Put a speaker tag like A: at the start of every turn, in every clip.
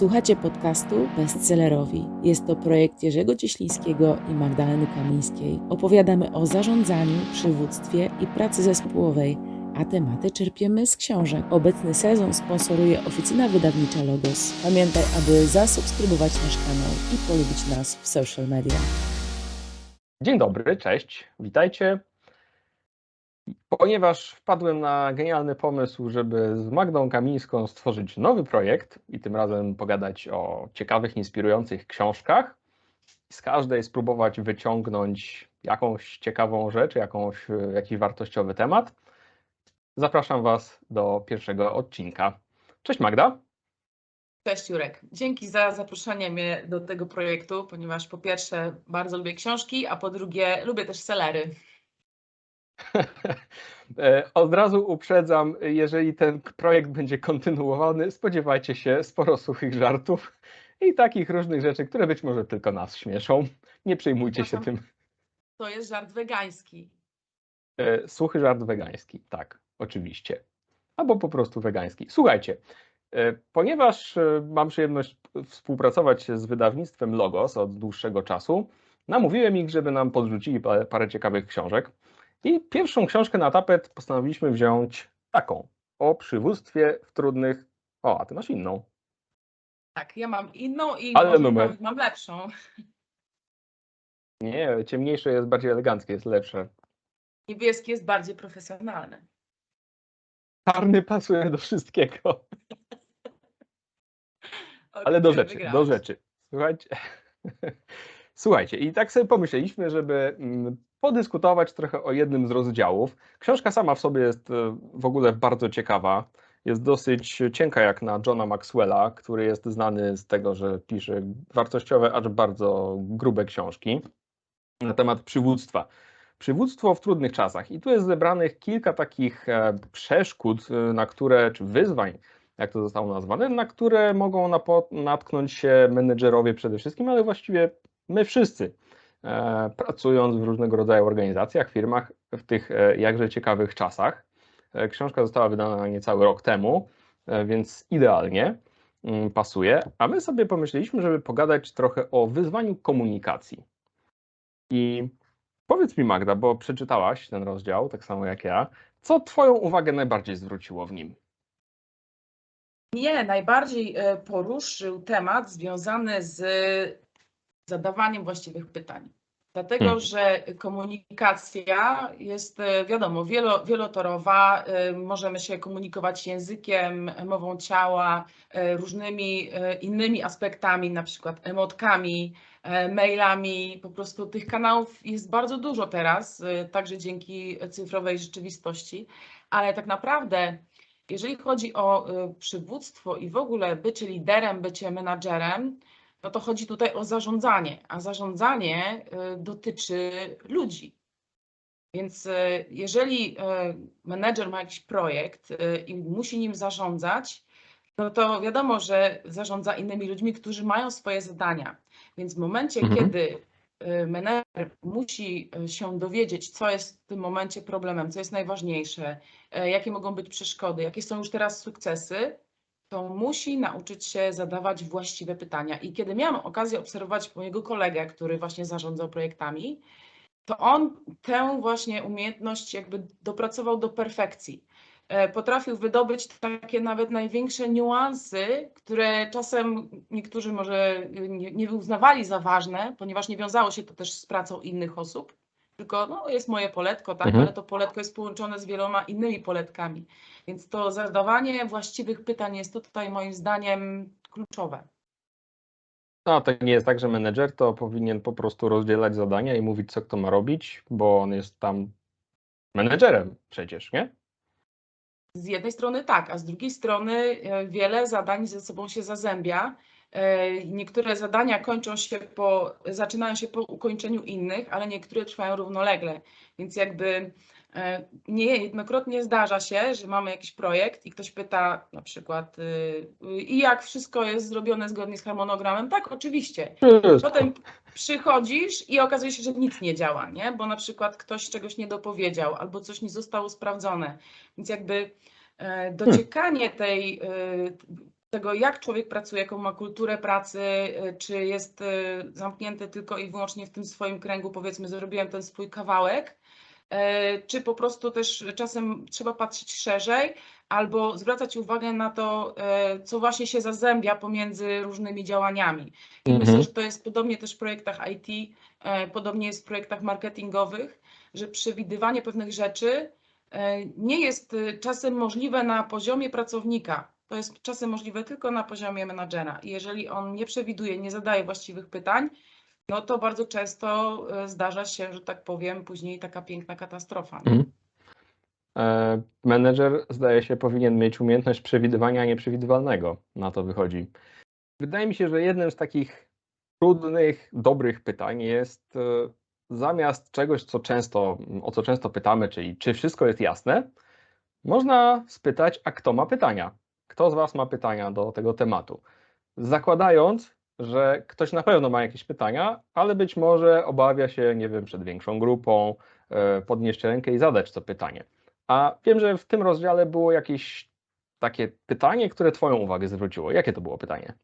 A: Słuchacie podcastu Bestsellerowi. Jest to projekt Jerzego Cieślińskiego i Magdaleny Kamińskiej. Opowiadamy o zarządzaniu, przywództwie i pracy zespołowej, a tematy czerpiemy z książek. Obecny sezon sponsoruje oficyna wydawnicza Logos. Pamiętaj, aby zasubskrybować nasz kanał i polubić nas w social media.
B: Dzień dobry, cześć, witajcie. Ponieważ wpadłem na genialny pomysł, żeby z Magdą Kamińską stworzyć nowy projekt i tym razem pogadać o ciekawych, inspirujących książkach, z każdej spróbować wyciągnąć jakąś ciekawą rzecz, jakąś, jakiś wartościowy temat, zapraszam Was do pierwszego odcinka. Cześć Magda.
C: Cześć Jurek. Dzięki za zaproszenie mnie do tego projektu, ponieważ po pierwsze bardzo lubię książki, a po drugie lubię też selery.
B: E, Od razu uprzedzam, jeżeli ten projekt będzie kontynuowany, spodziewajcie się sporo suchych żartów i takich różnych rzeczy, które być może tylko nas śmieszą. Nie przejmujcie się tym.
C: To jest żart wegański.
B: E, Suchy żart wegański, tak, oczywiście. Albo po prostu wegański. Słuchajcie, e, ponieważ mam przyjemność współpracować z wydawnictwem Logos od dłuższego czasu, namówiłem ich, żeby nam podrzucili pa- parę ciekawych książek. I pierwszą książkę na tapet postanowiliśmy wziąć taką, o przywództwie w trudnych... O, a ty masz inną.
C: Tak, ja mam inną i
B: Ale numer.
C: Mam, lepszą.
B: Nie, ciemniejsze jest bardziej eleganckie, jest lepsze.
C: Niebieski jest bardziej profesjonalny.
B: Czarny pasuje do wszystkiego. Ale do rzeczy, do rzeczy. Słuchajcie. Słuchajcie, i tak sobie pomyśleliśmy, żeby mm, podyskutować trochę o jednym z rozdziałów. Książka sama w sobie jest e, w ogóle bardzo ciekawa. Jest dosyć cienka jak na Johna Maxwella, który jest znany z tego, że pisze wartościowe, acz bardzo grube książki na temat przywództwa. Przywództwo w trudnych czasach. I tu jest zebranych kilka takich e, przeszkód, e, na które, czy wyzwań, jak to zostało nazwane, na które mogą natknąć się menedżerowie przede wszystkim, ale właściwie my wszyscy, pracując w różnego rodzaju organizacjach, firmach w tych e, jakże ciekawych czasach. E, książka została wydana niecały rok temu, e, więc idealnie mm, pasuje. A my sobie pomyśleliśmy, żeby pogadać trochę o wyzwaniu komunikacji. I powiedz mi, Magda, bo przeczytałaś ten rozdział, tak samo jak ja, co Twoją uwagę najbardziej zwróciło w nim?
C: Mnie najbardziej e, poruszył temat związany z zadawaniem właściwych pytań. Dlatego,
B: Mhm.
C: że komunikacja jest, e, wiadomo, wielo, wielotorowa. e, Możemy się komunikować językiem, mową ciała, e, różnymi innymi aspektami, na przykład emotkami, mailami. Po prostu tych kanałów jest bardzo dużo teraz, także dzięki cyfrowej rzeczywistości. Ale tak naprawdę jeżeli chodzi o przywództwo i w ogóle bycie liderem, bycie menadżerem, no to chodzi tutaj o zarządzanie, a zarządzanie y, dotyczy ludzi. Więc y, jeżeli y, menedżer ma jakiś projekt i musi nim zarządzać, no to wiadomo, że zarządza innymi ludźmi, którzy mają swoje zadania. Więc w momencie,
B: Mhm.
C: kiedy menedżer musi się dowiedzieć, co jest w tym momencie problemem, co jest najważniejsze, jakie mogą być przeszkody, jakie są już teraz sukcesy, to musi nauczyć się zadawać właściwe pytania. I kiedy miałam okazję obserwować mojego kolegę, który właśnie zarządzał projektami, to on tę właśnie umiejętność jakby dopracował do perfekcji. E, Potrafił wydobyć takie nawet największe niuanse, które czasem niektórzy może nie, nie uznawali za ważne, ponieważ nie wiązało się to też z pracą innych osób, tylko no, jest moje poletko, tak,
B: Mhm.
C: ale to poletko jest połączone z wieloma innymi poletkami. Więc to zadawanie właściwych pytań jest tutaj moim zdaniem kluczowe.
B: No, to nie jest tak, że menedżer to powinien po prostu rozdzielać zadania i mówić, co kto ma robić, bo on jest tam menedżerem przecież, nie?
C: Z jednej strony tak, a z drugiej strony e, wiele zadań ze sobą się zazębia. E, Niektóre zadania kończą się po, zaczynają się po ukończeniu innych, ale niektóre trwają równolegle. Więc jakby e, niejednokrotnie zdarza się, że mamy jakiś projekt i ktoś pyta na przykład y, y, i jak wszystko jest zrobione zgodnie z harmonogramem? Tak, oczywiście. Potem przychodzisz i okazuje się, że nic nie działa, nie? Bo na przykład ktoś czegoś nie dopowiedział albo coś nie zostało sprawdzone. Więc jakby e, dociekanie tej, e, tego, jak człowiek pracuje, jaką ma kulturę pracy, y, czy jest y, zamknięty tylko i wyłącznie w tym swoim kręgu, powiedzmy, zrobiłem ten swój kawałek, e, czy po prostu też czasem trzeba patrzeć szerzej, albo zwracać uwagę na to, co właśnie się zazębia pomiędzy różnymi działaniami. I
B: Mhm.
C: myślę, że to jest podobnie też w projektach IT, podobnie jest w projektach marketingowych, że przewidywanie pewnych rzeczy nie jest y, czasem możliwe na poziomie pracownika. To jest czasem możliwe tylko na poziomie menadżera. Jeżeli on nie przewiduje, nie zadaje właściwych pytań, no to bardzo często e, zdarza się, że tak powiem, później taka piękna katastrofa.
B: Mhm. E, Menedżer, zdaje się, powinien mieć umiejętność przewidywania nieprzewidywalnego. Na to wychodzi. Wydaje mi się, że jednym z takich trudnych, dobrych pytań jest e, zamiast czegoś, co często, o co często pytamy, czyli czy wszystko jest jasne, można spytać, a kto ma pytania? Kto z Was ma pytania do tego tematu? Zakładając, że ktoś na pewno ma jakieś pytania, ale być może obawia się, nie wiem, przed większą grupą, e, podnieść rękę i zadać to pytanie. A wiem, że w tym rozdziale było jakieś takie pytanie, które Twoją uwagę zwróciło. Jakie to było pytanie?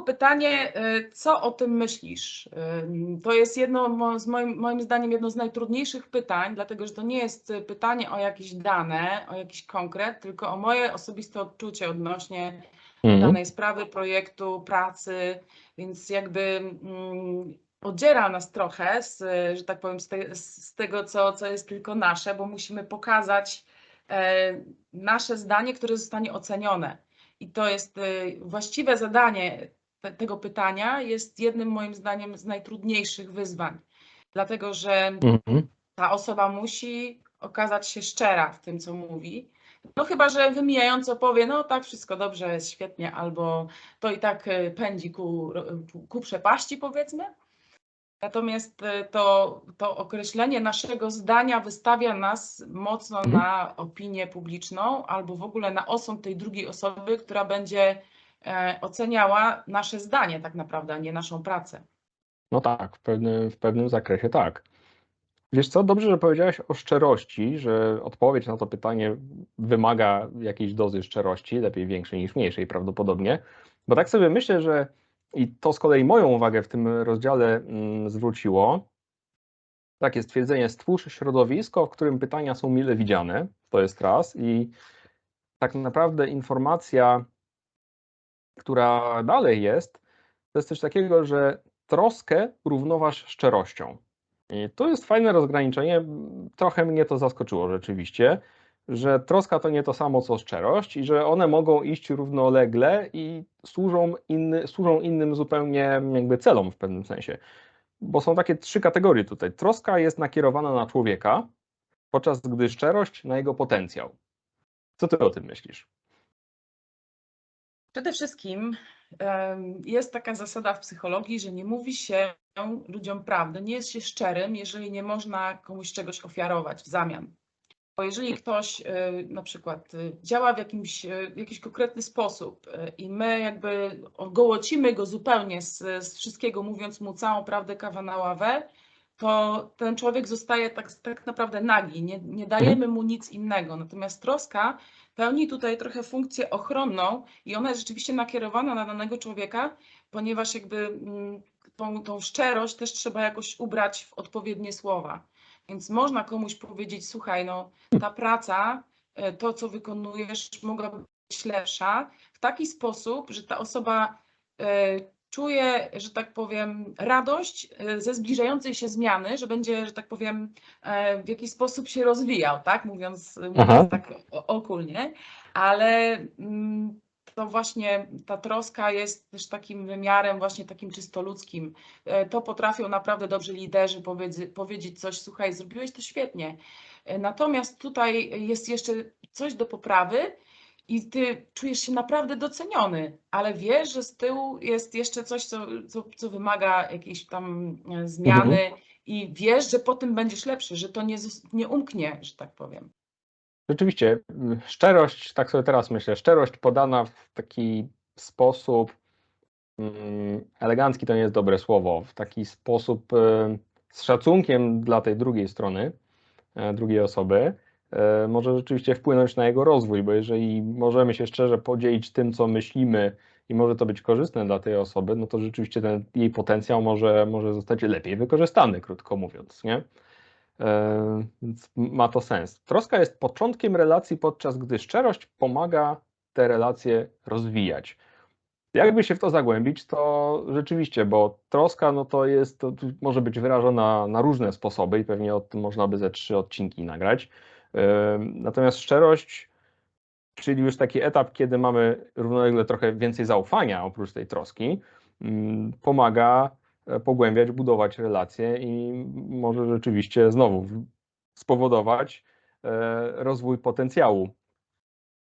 C: Pytanie, y, co o tym myślisz? Y, To jest jedno, z moim, moim zdaniem, jedno z najtrudniejszych pytań, dlatego że to nie jest y, pytanie o jakieś dane, o jakiś konkret, tylko o moje osobiste odczucie odnośnie
B: Mhm.
C: danej sprawy, projektu, pracy, więc jakby mm, odziera nas trochę, z, że tak powiem, z, te, z tego, co, co jest tylko nasze, bo musimy pokazać e, nasze zdanie, które zostanie ocenione. I to jest e, właściwe zadanie te, tego pytania, jest jednym moim zdaniem z najtrudniejszych wyzwań, dlatego że
B: Mhm.
C: ta osoba musi okazać się szczera w tym, co mówi. No chyba, że wymijająco powie, no tak, wszystko dobrze, świetnie, albo to i tak e, pędzi ku, ku przepaści, powiedzmy. Natomiast e, to, to określenie naszego zdania wystawia nas mocno
B: Mhm.
C: na opinię publiczną, albo w ogóle na osąd tej drugiej osoby, która będzie oceniała nasze zdanie tak naprawdę, a nie naszą pracę.
B: No tak, w pewnym, w pewnym zakresie tak. Wiesz co, dobrze, że powiedziałeś o szczerości, że odpowiedź na to pytanie wymaga jakiejś dozy szczerości, lepiej większej niż mniejszej prawdopodobnie, bo tak sobie myślę, że i to z kolei moją uwagę w tym rozdziale mm, zwróciło, takie stwierdzenie, stwórz środowisko, w którym pytania są mile widziane, to jest raz i tak naprawdę informacja, która dalej jest, to jest coś takiego, że troskę równoważ szczerością. I to jest fajne rozgraniczenie. Trochę mnie to zaskoczyło rzeczywiście, że troska to nie to samo co szczerość i że one mogą iść równolegle i służą, inny, służą innym zupełnie jakby celom w pewnym sensie. Bo są takie trzy kategorie tutaj. Troska jest nakierowana na człowieka, podczas gdy szczerość na jego potencjał. Co ty o tym myślisz?
C: Przede wszystkim jest taka zasada w psychologii, że nie mówi się ludziom prawdy, nie jest się szczerym, jeżeli nie można komuś czegoś ofiarować w zamian. Bo jeżeli ktoś y, na przykład y, działa w jakimś, y, w jakiś konkretny sposób i my jakby ogołocimy go zupełnie z, z wszystkiego, mówiąc mu całą prawdę kawa na ławę, to ten człowiek zostaje tak, tak naprawdę nagi, nie, nie dajemy mu nic innego. Natomiast troska pełni tutaj trochę funkcję ochronną i ona jest rzeczywiście nakierowana na danego człowieka, ponieważ jakby mm, tą, tą szczerość też trzeba jakoś ubrać w odpowiednie słowa. Więc można komuś powiedzieć, słuchaj, no ta praca, e, to co wykonujesz, mogłaby być lepsza w taki sposób, że ta osoba czuje, że tak powiem, radość e, ze zbliżającej się zmiany, że będzie, że tak powiem, e, w jakiś sposób się rozwijał, tak? Mówiąc, mówiąc tak o- ogólnie, ale mm, to właśnie ta troska jest też takim wymiarem właśnie takim czysto ludzkim. E, To potrafią naprawdę dobrzy liderzy powiedz, powiedzieć coś, słuchaj, zrobiłeś to świetnie. Natomiast tutaj jest jeszcze coś do poprawy i ty czujesz się naprawdę doceniony, ale wiesz, że z tyłu jest jeszcze coś, co, co, co wymaga jakiejś tam e, zmiany i wiesz, że po tym będziesz lepszy, że to nie, nie umknie, że tak powiem.
B: Rzeczywiście, szczerość, tak sobie teraz myślę, szczerość podana w taki sposób mm, elegancki to nie jest dobre słowo, w taki sposób e, z szacunkiem dla tej drugiej strony, e, drugiej osoby, może rzeczywiście wpłynąć na jego rozwój, bo jeżeli możemy się szczerze podzielić tym, co myślimy i może to być korzystne dla tej osoby, no to rzeczywiście ten jej potencjał może, może zostać lepiej wykorzystany, krótko mówiąc, nie? E, Więc ma to sens. Troska jest początkiem relacji, podczas gdy szczerość pomaga te relacje rozwijać. Jakby się w to zagłębić, to rzeczywiście, bo troska no to jest, to może być wyrażona na różne sposoby i pewnie o tym można by ze trzy odcinki nagrać. Natomiast szczerość, czyli już taki etap, kiedy mamy równolegle trochę więcej zaufania oprócz tej troski, ym, pomaga e, pogłębiać, budować relacje i może rzeczywiście znowu spowodować e, rozwój potencjału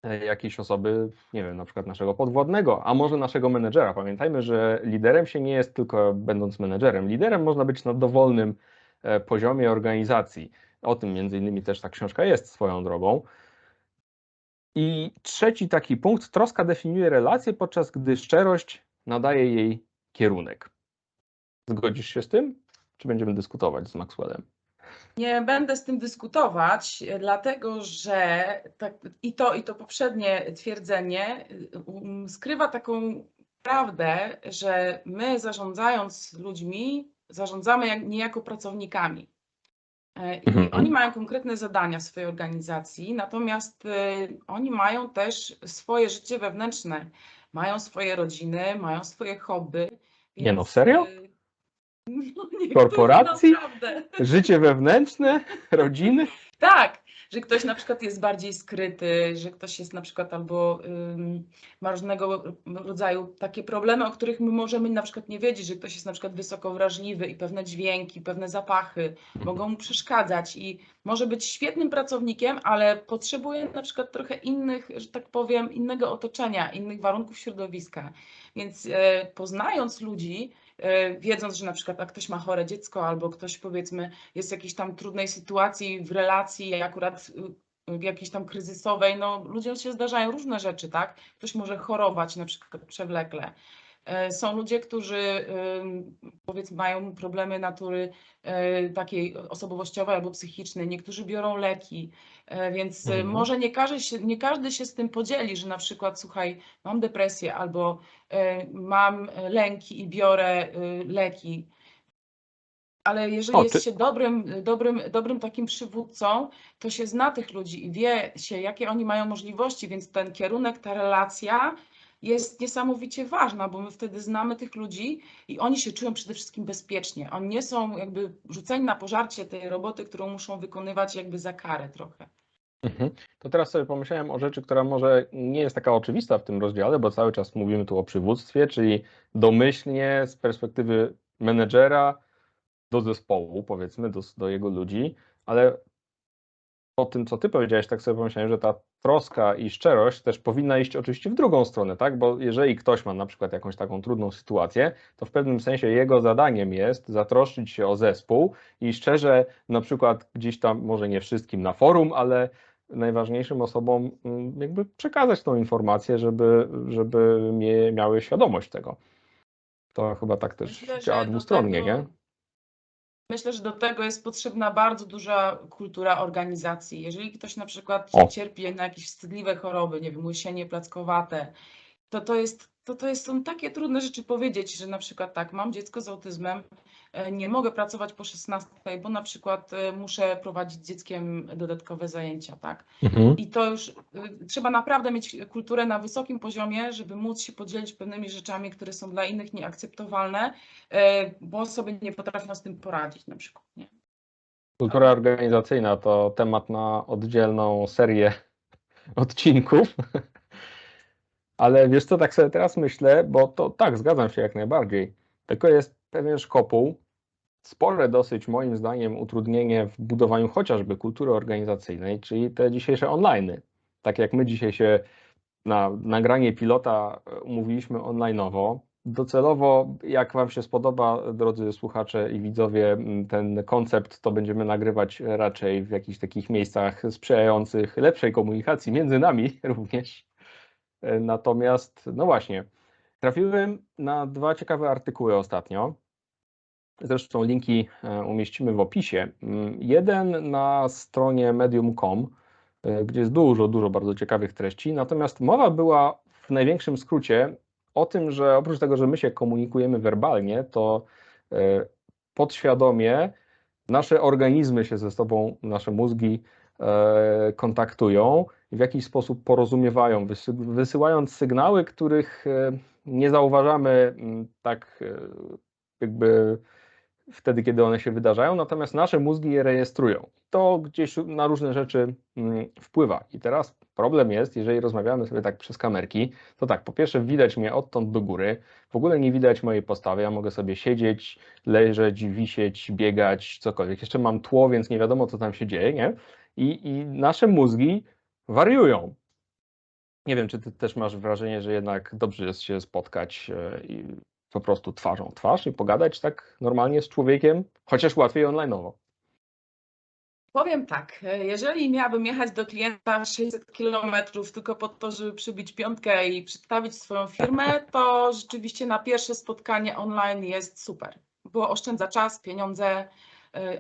B: e, jakiejś osoby, nie wiem, na przykład naszego podwładnego, a może naszego menedżera. Pamiętajmy, że liderem się nie jest tylko będąc menedżerem. Liderem można być na dowolnym poziomie organizacji. O tym między innymi też ta książka jest swoją drogą. I trzeci taki punkt, troska definiuje relacje, podczas gdy szczerość nadaje jej kierunek. Zgodzisz się z tym? Czy będziemy dyskutować z Maxwellem?
C: Nie będę z tym dyskutować, dlatego że tak, i, to, i to poprzednie twierdzenie um, skrywa taką prawdę, że my zarządzając ludźmi, zarządzamy jak, niejako pracownikami. E, I
B: Mhm.
C: oni mają konkretne zadania w swojej organizacji, natomiast y, oni mają też swoje życie wewnętrzne, mają swoje rodziny, mają swoje hobby.
B: Nie no, serio?
C: y, No,
B: Korporacji?
C: Naprawdę.
B: Życie wewnętrzne, rodziny?
C: Tak, że ktoś na przykład jest bardziej skryty, że ktoś jest na przykład albo ym, ma różnego rodzaju takie problemy, o których my możemy na przykład nie wiedzieć, że ktoś jest na przykład wysoko wrażliwy i pewne dźwięki, pewne zapachy mogą mu przeszkadzać i może być świetnym pracownikiem, ale potrzebuje na przykład trochę innych, że tak powiem, innego otoczenia, innych warunków środowiska. Więc e, poznając ludzi, wiedząc, że na przykład ktoś ma chore dziecko albo ktoś powiedzmy jest w jakiejś tam trudnej sytuacji w relacji, akurat y, jakiejś tam kryzysowej, no ludziom się zdarzają różne rzeczy, tak? Ktoś może chorować na przykład przewlekle. E, Są ludzie, którzy powiedzmy mają problemy natury e, takiej osobowościowej albo psychicznej. Niektórzy biorą leki, e, więc
B: Mhm.
C: może nie każdy, się, nie każdy się z tym podzieli, że na przykład słuchaj, mam depresję albo mam lęki i biorę e, leki. Ale jeżeli
B: O,
C: jest
B: ty-
C: się dobrym, dobrym, dobrym takim przywódcą, to się zna tych ludzi i wie się, jakie oni mają możliwości, więc ten kierunek, ta relacja jest niesamowicie ważna, bo my wtedy znamy tych ludzi i oni się czują przede wszystkim bezpiecznie. Oni nie są jakby rzuceni na pożarcie tej roboty, którą muszą wykonywać jakby za karę trochę.
B: Mhm. To teraz sobie pomyślałem o rzeczy, która może nie jest taka oczywista w tym rozdziale, bo cały czas mówimy tu o przywództwie, czyli domyślnie z perspektywy menedżera do zespołu, powiedzmy, do, do jego ludzi, ale po tym, co ty powiedziałeś, tak sobie pomyślałem, że ta troska i szczerość też powinna iść oczywiście w drugą stronę, tak? Bo jeżeli ktoś ma na przykład jakąś taką trudną sytuację, to w pewnym sensie jego zadaniem jest zatroszczyć się o zespół i szczerze, na przykład gdzieś tam, może nie wszystkim na forum, ale najważniejszym osobom mm, jakby przekazać tą informację, żeby, żeby miały świadomość tego. To chyba tak też
C: Myślę,
B: działa dwustronnie, nie?
C: Myślę, że do tego jest potrzebna bardzo duża kultura organizacji. Jeżeli ktoś na przykład cierpi na jakieś wstydliwe choroby, nie wiem, łysienie plackowate, to to jest, to, to jest, są takie trudne rzeczy powiedzieć, że na przykład tak, mam dziecko z autyzmem, e, nie mogę pracować po 16, bo na przykład e, muszę prowadzić z dzieckiem dodatkowe zajęcia, tak?
B: Mhm.
C: I to już y, trzeba naprawdę mieć kulturę na wysokim poziomie, żeby móc się podzielić pewnymi rzeczami, które są dla innych nieakceptowalne, e, bo sobie nie potrafią z tym poradzić na przykład. Nie?
B: Kultura organizacyjna to temat na oddzielną serię odcinków. Ale wiesz co, tak sobie teraz myślę, bo to tak, zgadzam się jak najbardziej. Tylko jest pewien szkopuł, spore dosyć moim zdaniem utrudnienie w budowaniu chociażby kultury organizacyjnej, czyli te dzisiejsze online. Tak jak my dzisiaj się na nagranie pilota e, umówiliśmy onlineowo. Docelowo, jak Wam się spodoba, drodzy słuchacze i widzowie, ten koncept, to będziemy nagrywać raczej w jakichś takich miejscach sprzyjających lepszej komunikacji między nami również. E, Natomiast, no właśnie, trafiłem na dwa ciekawe artykuły ostatnio. Zresztą linki e, umieścimy w opisie. Mm, Jeden na stronie medium.com e, gdzie jest dużo, dużo bardzo ciekawych treści. Natomiast mowa była w największym skrócie o tym, że oprócz tego, że my się komunikujemy werbalnie, to podświadomie nasze organizmy się ze sobą, nasze mózgi kontaktują w jakiś sposób porozumiewają, wysy- wysyłając sygnały, których e, nie zauważamy m, tak e, jakby wtedy, kiedy one się wydarzają, natomiast nasze mózgi je rejestrują. To gdzieś na różne rzeczy mm, wpływa. I teraz problem jest, jeżeli rozmawiamy sobie tak przez kamerki, to tak, po pierwsze widać mnie odtąd do góry, w ogóle nie widać mojej postawy, ja mogę sobie siedzieć, leżeć, wisieć, biegać, cokolwiek. Jeszcze mam tło, więc nie wiadomo, co tam się dzieje, nie? I, i nasze mózgi wariują. Nie wiem, czy ty też masz wrażenie, że jednak dobrze jest się spotkać e, i po prostu twarzą twarz i pogadać tak normalnie z człowiekiem, chociaż łatwiej online'owo.
C: Powiem tak, e, jeżeli miałabym jechać do klienta 600 kilometrów tylko po to, żeby przybić piątkę i przedstawić swoją firmę, to rzeczywiście na pierwsze spotkanie online jest super, bo oszczędza czas, pieniądze,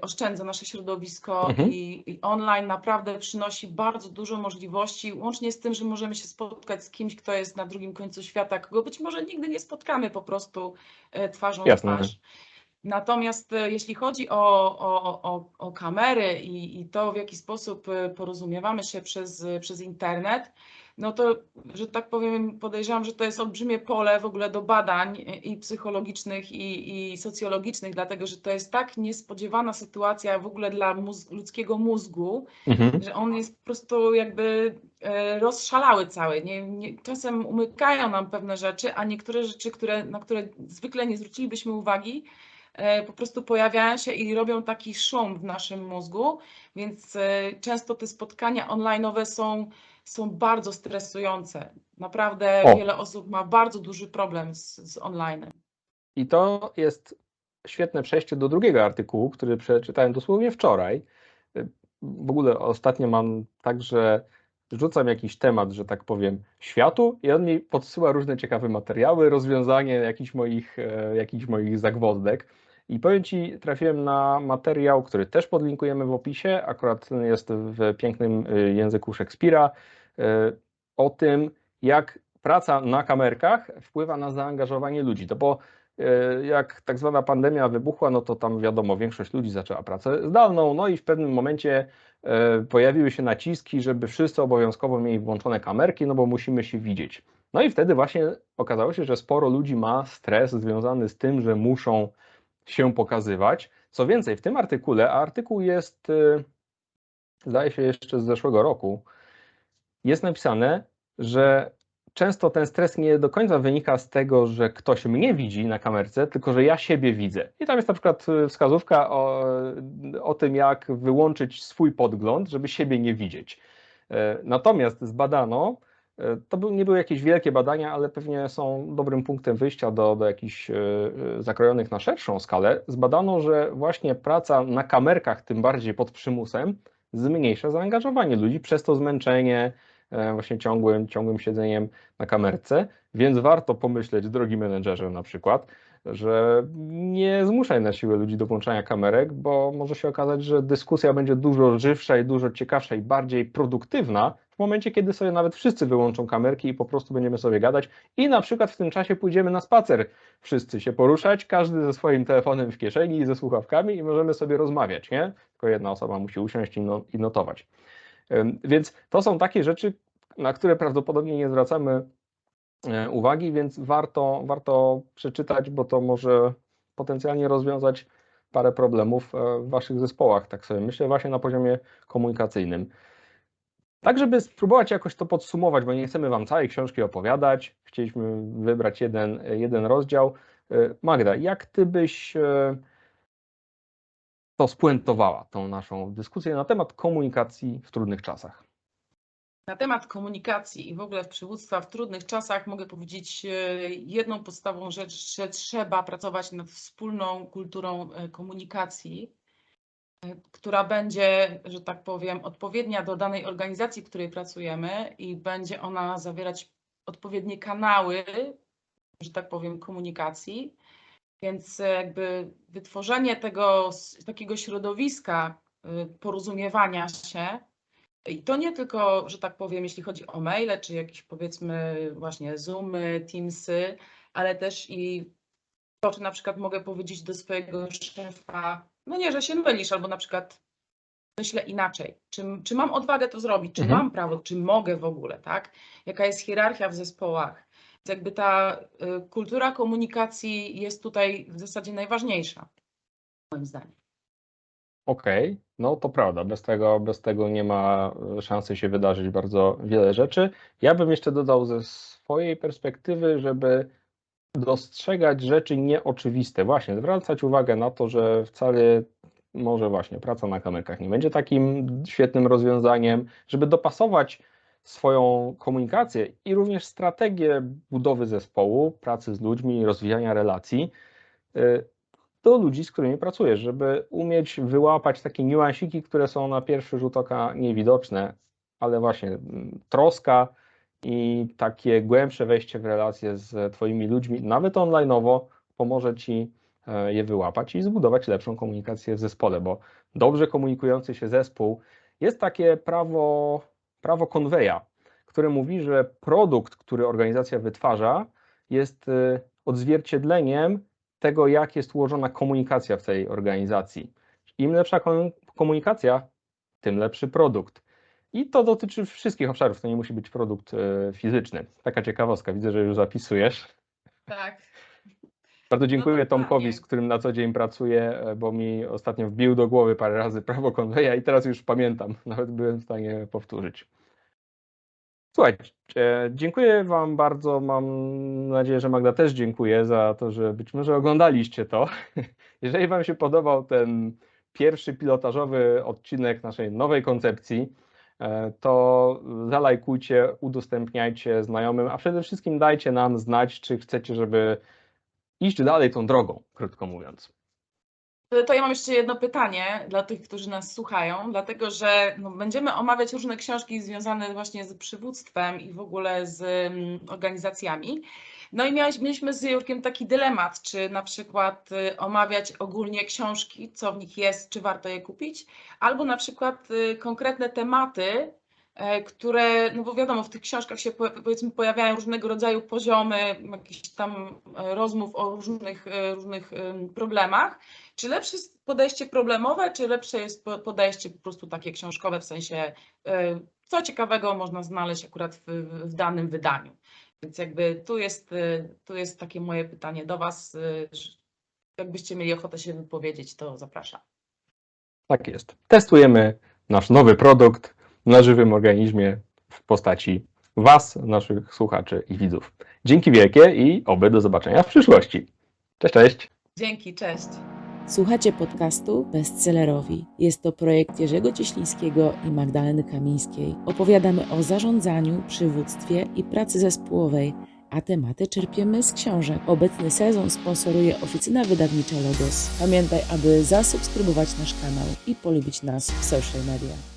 C: oszczędza nasze środowisko
B: Mhm.
C: i, i online naprawdę przynosi bardzo dużo możliwości, łącznie z tym, że możemy się spotkać z kimś, kto jest na drugim końcu świata, kogo być może nigdy nie spotkamy po prostu e, twarzą
B: Jasne.
C: w twarz. Natomiast e, jeśli chodzi o, o, o, o kamery i, i to, w jaki sposób e, porozumiewamy się przez, e, przez internet, no to, że tak powiem, podejrzewam, że to jest olbrzymie pole w ogóle do badań i psychologicznych, i, i socjologicznych, dlatego że to jest tak niespodziewana sytuacja w ogóle dla mózg, ludzkiego mózgu,
B: Mhm.
C: że on jest po prostu jakby e, rozszalały cały. Nie, nie, czasem umykają nam pewne rzeczy, a niektóre rzeczy, które, na które zwykle nie zwrócilibyśmy uwagi, e, po prostu pojawiają się i robią taki szum w naszym mózgu, więc e, często te spotkania online'owe są, są bardzo stresujące. Naprawdę
B: O.
C: wiele osób ma bardzo duży problem z, z online.
B: I to jest świetne przejście do drugiego artykułu, który przeczytałem dosłownie wczoraj. W ogóle ostatnio mam tak, że rzucam jakiś temat, że tak powiem, światu i on mi podsyła różne ciekawe materiały, rozwiązanie jakichś moich, e, jakichś moich zagwozdek. I powiem Ci, trafiłem na materiał, który też podlinkujemy w opisie, akurat jest w pięknym e, języku Szekspira, o tym, jak praca na kamerkach wpływa na zaangażowanie ludzi. To bo e, jak tak zwana pandemia wybuchła, no to tam wiadomo, większość ludzi zaczęła pracę zdalną, no i w pewnym momencie e, pojawiły się naciski, żeby wszyscy obowiązkowo mieli włączone kamerki, no bo musimy się widzieć. No i wtedy właśnie okazało się, że sporo ludzi ma stres związany z tym, że muszą się pokazywać. Co więcej, w tym artykule, a artykuł jest, zdaje się, jeszcze z zeszłego roku, jest napisane, że często ten stres nie do końca wynika z tego, że ktoś mnie widzi na kamerce, tylko że ja siebie widzę. I tam jest na przykład y, wskazówka o, o tym, jak wyłączyć swój podgląd, żeby siebie nie widzieć. E, Natomiast zbadano, e, to był, nie były jakieś wielkie badania, ale pewnie są dobrym punktem wyjścia do, do jakichś e, zakrojonych na szerszą skalę. Zbadano, że właśnie praca na kamerkach, tym bardziej pod przymusem, zmniejsza zaangażowanie ludzi, przez to zmęczenie, właśnie ciągłym, ciągłym siedzeniem na kamerce, więc warto pomyśleć, drogi menedżerze na przykład, że nie zmuszaj na siłę ludzi do włączania kamerek, bo może się okazać, że dyskusja będzie dużo żywsza i dużo ciekawsza i bardziej produktywna w momencie, kiedy sobie nawet wszyscy wyłączą kamerki i po prostu będziemy sobie gadać i na przykład w tym czasie pójdziemy na spacer, wszyscy się poruszać, każdy ze swoim telefonem w kieszeni i ze słuchawkami i możemy sobie rozmawiać, nie? Tylko jedna osoba musi usiąść i, no, i notować. Więc to są takie rzeczy, na które prawdopodobnie nie zwracamy e, uwagi, więc warto, warto przeczytać, bo to może potencjalnie rozwiązać parę problemów e, w Waszych zespołach, tak sobie myślę, właśnie na poziomie komunikacyjnym. Tak, żeby spróbować jakoś to podsumować, bo nie chcemy Wam całej książki opowiadać, chcieliśmy wybrać jeden, jeden rozdział. E, Magda, jak Ty byś to spuentowała, tą naszą dyskusję na temat komunikacji w trudnych czasach?
C: Na temat komunikacji i w ogóle przywództwa w trudnych czasach mogę powiedzieć e, jedną podstawową rzecz, że trzeba pracować nad wspólną kulturą e, komunikacji, e, która będzie, że tak powiem, odpowiednia do danej organizacji, w której pracujemy i będzie ona zawierać odpowiednie kanały, że tak powiem, komunikacji. Więc e, jakby wytworzenie tego takiego środowiska e, porozumiewania się I to nie tylko, że tak powiem, jeśli chodzi o maile, czy jakieś powiedzmy właśnie Zoomy, Teamsy, ale też i to, czy na przykład mogę powiedzieć do swojego szefa, no nie, że się mylisz, albo na przykład myślę inaczej. Czy, czy mam odwagę to zrobić? Czy
B: Mhm.
C: mam prawo? Czy mogę w ogóle, tak? Jaka jest hierarchia w zespołach? Jakby ta y, kultura komunikacji jest tutaj w zasadzie najważniejsza, moim zdaniem.
B: Okej, no to prawda, bez tego, bez tego nie ma e, szansy się wydarzyć bardzo wiele rzeczy. Ja bym jeszcze dodał ze swojej perspektywy, żeby dostrzegać rzeczy nieoczywiste. Właśnie, zwracać uwagę na to, że wcale może właśnie praca na kamykach nie będzie takim świetnym rozwiązaniem, żeby dopasować swoją komunikację i również strategię budowy zespołu, pracy z ludźmi, rozwijania relacji y, do ludzi, z którymi pracujesz, żeby umieć wyłapać takie niuansiki, które są na pierwszy rzut oka niewidoczne, ale właśnie mm, troska i takie głębsze wejście w relacje z Twoimi ludźmi, nawet online'owo, pomoże Ci e, je wyłapać i zbudować lepszą komunikację w zespole, bo dobrze komunikujący się zespół jest takie prawo, prawo konweja, które mówi, że produkt, który organizacja wytwarza, jest e, odzwierciedleniem tego, jak jest ułożona komunikacja w tej organizacji. Im lepsza komu- komunikacja, tym lepszy produkt. I to dotyczy wszystkich obszarów, to nie musi być produkt e, fizyczny. Taka ciekawostka, widzę, że już zapisujesz.
C: Tak.
B: Bardzo dziękuję
C: dokładnie.
B: Tomkowi, z którym na co dzień pracuję, e, bo mi ostatnio wbił do głowy parę razy prawo konweja i teraz już pamiętam, nawet byłem w stanie powtórzyć. Słuchajcie, dziękuję Wam bardzo. Mam nadzieję, że Magda też dziękuję za to, że być może oglądaliście to. Jeżeli Wam się podobał ten pierwszy pilotażowy odcinek naszej nowej koncepcji, e, to zalajkujcie, udostępniajcie znajomym, a przede wszystkim dajcie nam znać, czy chcecie, żeby iść dalej tą drogą, krótko mówiąc.
C: To ja mam jeszcze jedno pytanie dla tych, którzy nas słuchają, dlatego że no, będziemy omawiać różne książki związane właśnie z przywództwem i w ogóle z mm, organizacjami. No i miałeś, mieliśmy z Jurkiem taki dylemat, czy na przykład y, omawiać ogólnie książki, co w nich jest, czy warto je kupić, albo na przykład y, konkretne tematy, które, no bo wiadomo, w tych książkach się po- powiedzmy pojawiają różnego rodzaju poziomy, jakichś tam e, rozmów o różnych, e, różnych em, problemach. Czy lepsze jest podejście problemowe, czy lepsze jest po- podejście po prostu takie książkowe, w sensie e, co ciekawego można znaleźć akurat w, w danym wydaniu? Więc jakby tu jest, e, tu jest takie moje pytanie do Was. e, Jakbyście mieli ochotę się wypowiedzieć, to zapraszam.
B: Tak jest. Testujemy nasz nowy produkt na żywym organizmie w postaci Was, naszych słuchaczy i widzów. Dzięki wielkie i oby do zobaczenia w przyszłości. Cześć, cześć.
C: Dzięki, cześć.
A: Słuchacie podcastu Bestsellerowi. Jest to projekt Jerzego Cieślińskiego i Magdaleny Kamińskiej. Opowiadamy o zarządzaniu, przywództwie i pracy zespołowej, a tematy czerpiemy z książek. Obecny sezon sponsoruje oficyna wydawnicza Logos. Pamiętaj, aby zasubskrybować nasz kanał i polubić nas w social media.